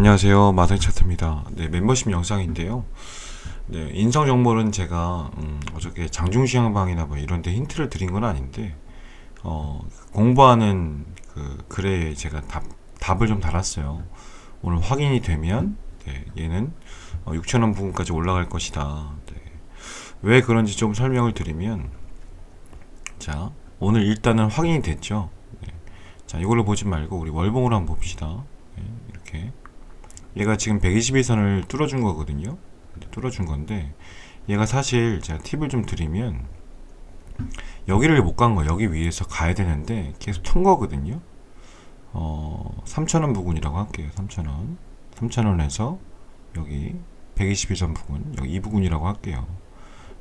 안녕하세요. 마사이차트입니다. 네, 멤버십 영상인데요. 네, 인성 정보는 제가 음, 어저께 장중시향방이나 뭐 이런 데 힌트를 드린 건 아닌데 어, 공부하는 그 글에 제가 답, 답을 좀 달았어요. 오늘 확인이 되면 네, 얘는 어, 6천원 부분까지 올라갈 것이다. 네. 왜 그런지 좀 설명을 드리면 자 오늘 일단은 확인이 됐죠. 네. 자 이걸로 보지 말고 우리 월봉으로 한번 봅시다. 네, 이렇게 얘가 지금 121선을 뚫어준 거거든요. 뚫어준 건데 얘가 사실 제가 팁을 좀 드리면 여기를 못 간 거 여기 위에서 가야 되는데 계속 턴 거거든요. 어 3,000원 부근이라고 할게요. 3,000원. 3,000원에서 여기 121선 부근 여기 이 부근이라고 할게요.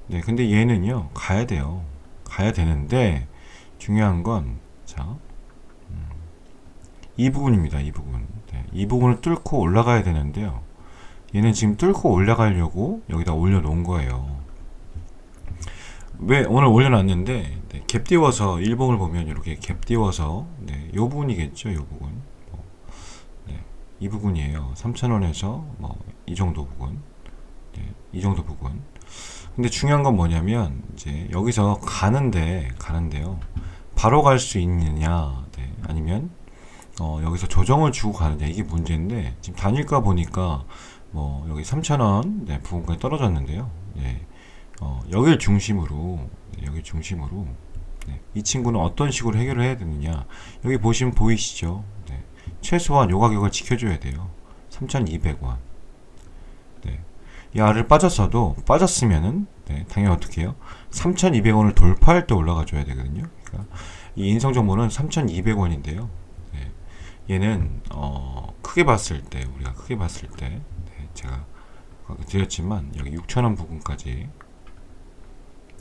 네, 근데 얘는요 가야 돼요. 가야 되는데 중요한 건 자. 음, 이 부분입니다. 이 부분. 네, 이 부분을 뚫고 올라가야 되는데요. 얘는 지금 뚫고 올라가려고 여기다 올려놓은 거예요. 왜 오늘 올려놨는데 네, 갭 띄워서 일봉을 보면 이렇게 갭 띄워서 네, 요 부분이겠죠, 요 부분. 뭐, 네, 이 부분이에요. 3,000원에서 뭐 이 정도 부분, 네, 이 정도 부분. 근데 중요한 건 뭐냐면 이제 여기서 가는데 가는데요. 바로 갈 수 있느냐, 네, 아니면 어, 여기서 조정을 주고 가느냐 이게 문제인데 지금 단일가 보니까 뭐 여기 3,000원 네, 부분까지 떨어졌는데요. 네, 어, 여길 중심으로 네, 여기 중심으로 네, 이 친구는 어떤 식으로 해결을 해야 되느냐 여기 보시면 보이시죠? 네, 최소한 요 가격을 지켜줘야 돼요. 3,200원. 네, 이 알을 빠졌어도 빠졌으면은 네, 당연히 어떻게 해요? 3,200원을 돌파할 때 올라가 줘야 되거든요. 그러니까 이 인성 정보는 3,200원인데요. 얘는 어, 크게 봤을 때 우리가 크게 봤을 때 네, 제가 드렸지만 여기 6천원 부분까지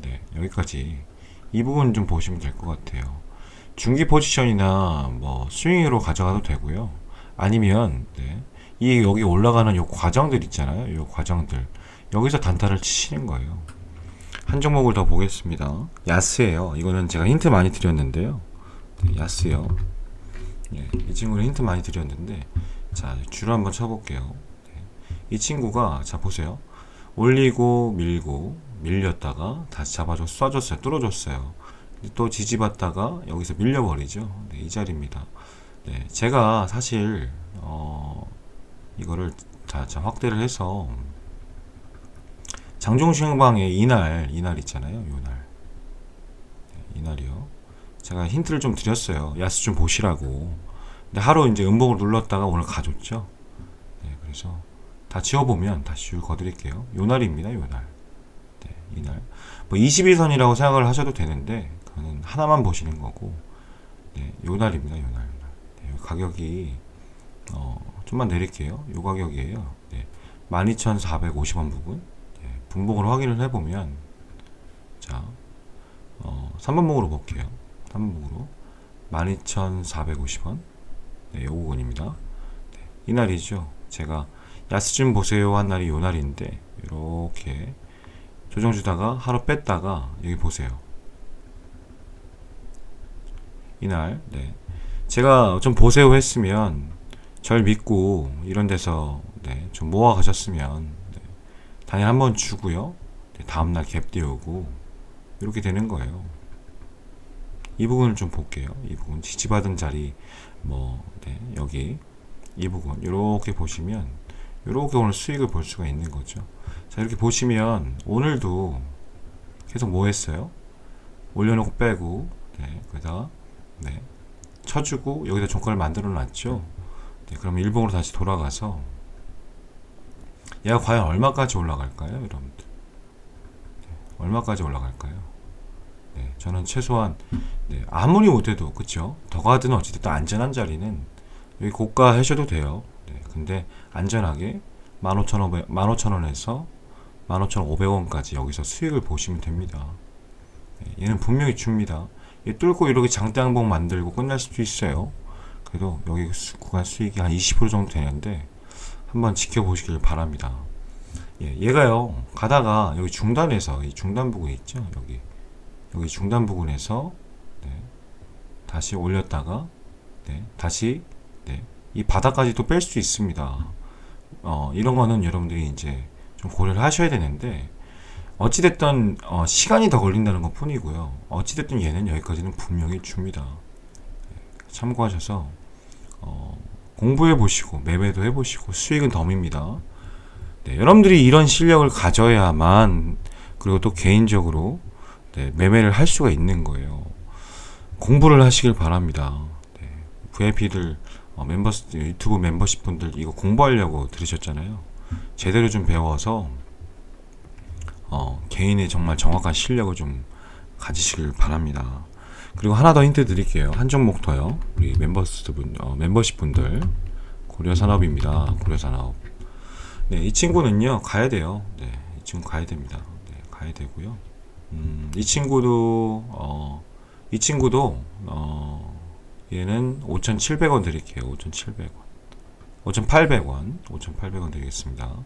네 여기까지 이 부분 좀 보시면 될 것 같아요. 중기 포지션이나 뭐 스윙으로 가져가도 되고요. 아니면 네, 이 여기 올라가는 요 과정들 있잖아요. 요 과정들. 여기서 단타를 치시는 거예요. 한 종목을 더 보겠습니다. 야스예요. 이거는 제가 힌트 많이 드렸는데요. 네, 야스요 예, 이 친구는 힌트 많이 드렸는데 자 줄을 한번 쳐볼게요. 네. 이 친구가 자 보세요. 올리고 밀고 밀렸다가 다시 잡아줘 쏴줬어요. 뚫어줬어요. 또 지지받다가 여기서 밀려버리죠. 네, 이 자리입니다. 네, 제가 사실 어, 이거를 자, 자 확대를 해서 장종시행방에 이날 이날 있잖아요 요날. 네, 이날이요 제가 힌트를 좀 드렸어요. 야스 좀 보시라고. 근데 하루 이제 음봉을 눌렀다가 오늘 가줬죠. 네, 그래서 다 지워보면 다시 줄 거드릴게요. 요 날입니다, 요 날. 네, 이날. 뭐 21선이라고 생각을 하셔도 되는데, 그거는 하나만 보시는 거고, 네, 요 날입니다, 요 날. 네, 가격이, 어, 좀만 내릴게요. 요 가격이에요. 네, 12,450원 부분. 네, 분봉을 확인을 해보면, 자, 어, 3번봉으로 볼게요. 3번봉으로 12,450원. 네, 요 부분입니다. 네, 이 날이죠. 제가 야스 좀 보세요 한 날이 요 날인데 이렇게 조정 주다가 하루 뺐다가 여기 보세요. 이날 네. 제가 좀 보세요 했으면 절 믿고 이런 데서 네, 좀 모아 가셨으면 네, 당연히 한번 주고요. 네, 다음날 갭 띄우고 이렇게 되는 거예요 이 부분을 좀 볼게요. 이 부분 지지받은 자리 뭐 네, 여기 이 부분 이렇게 보시면 이렇게 오늘 수익을 볼 수가 있는 거죠. 자 이렇게 보시면 오늘도 계속 뭐 했어요? 올려놓고 빼고 네, 그다 네, 쳐주고 여기다 종가를 만들어 놨죠. 네, 그럼 일봉으로 다시 돌아가서 얘가 과연 얼마까지 올라갈까요, 여러분들? 네, 얼마까지 올라갈까요? 네, 저는 최소한 네, 아무리 못해도 그쵸? 더 가든 어찌됐든 안전한 자리는 여기 고가 하셔도 돼요. 네, 근데 안전하게 15,500, 15,000원에서 15,500원까지 여기서 수익을 보시면 됩니다. 네, 얘는 분명히 줍니다. 얘 뚫고 이렇게 장대항봉 만들고 끝날 수도 있어요. 그래도 여기 구간 수익이 한 20% 정도 되는데 한번 지켜보시길 바랍니다. 예, 얘가요 가다가 여기 중단에서 이 중단 부분 있죠? 여기 여기 중단 부분에서 네, 다시 올렸다가 네, 다시 네, 이 바닥까지도 뺄수 있습니다. 어, 이런 거는 여러분들이 이제 좀 고려를 하셔야 되는데 어찌됐든 어, 시간이 더 걸린다는 것 뿐이고요. 어찌됐든 얘는 여기까지는 분명히 줍니다. 네, 참고하셔서 어, 공부해 보시고 매매도 해 보시고 수익은 덤입니다. 네, 여러분들이 이런 실력을 가져야만 그리고 또 개인적으로 네, 매매를 할 수가 있는 거예요. 공부를 하시길 바랍니다. 네, VIP들 어, 멤버 유튜브 멤버십 분들 이거 공부하려고 들으셨잖아요. 제대로 좀 배워서 어, 개인의 정말 정확한 실력을 좀 가지시길 바랍니다. 그리고 하나 더 힌트 드릴게요. 한 종목 더요. 우리 멤버스 분, 어, 멤버십 분들 고려산업입니다. 고려산업. 네, 이 친구는요 가야 돼요. 네, 이 친구 가야 됩니다. 네, 가야 되고요. 음, 이 친구도 어, 이 친구도 어, 얘는 5,700원 드릴게요. 5,700원. 5,800원. 5,800원 드리겠습니다.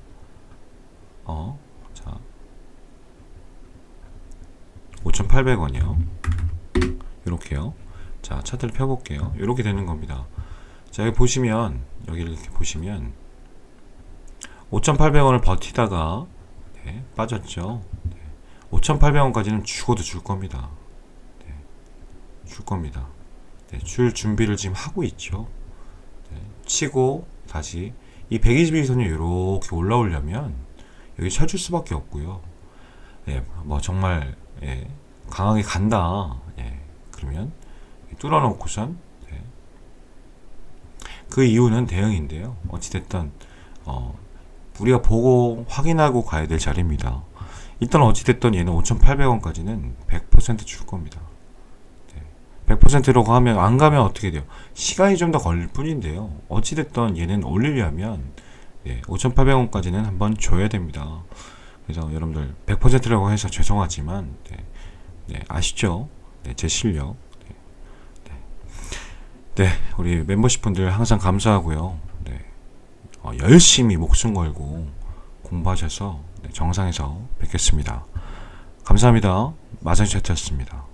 어, 자. 5,800원이요. 이렇게요. 자, 차트를 펴 볼게요. 이렇게 되는 겁니다. 자, 여기 보시면, 여기를 이렇게 보시면, 5,800원을 버티다가, 네, 빠졌죠. 네, 5,800원까지는 죽어도 줄 겁니다. 네, 줄 겁니다. 네, 줄 준비를 지금 하고 있죠. 네, 치고, 다시, 이 121선이 이렇게 올라오려면, 여기 쳐줄 수밖에 없고요. 예, 뭐 정말 예, 강하게 간다. 예, 그러면 뚫어놓고선 예. 그 이유는 대응인데요. 어찌됐든 어, 우리가 보고 확인하고 가야 될 자리입니다. 일단 어찌됐든 얘는 5,800원까지는 100%줄 겁니다. 네. 100%라고 하면 안 가면 어떻게 돼요? 시간이 좀 더 걸릴 뿐인데요. 어찌됐든 얘는 올리려면 예, 5,800원까지는 한번 줘야 됩니다. 그래서 여러분들 100%라고 해서 죄송하지만 네, 네, 아시죠? 네, 제 실력. 네, 네. 네, 우리 멤버십 분들 항상 감사하고요. 네, 어, 열심히 목숨 걸고 공부하셔서 네, 정상에서 뵙겠습니다. 감사합니다. 마산 차트였습니다.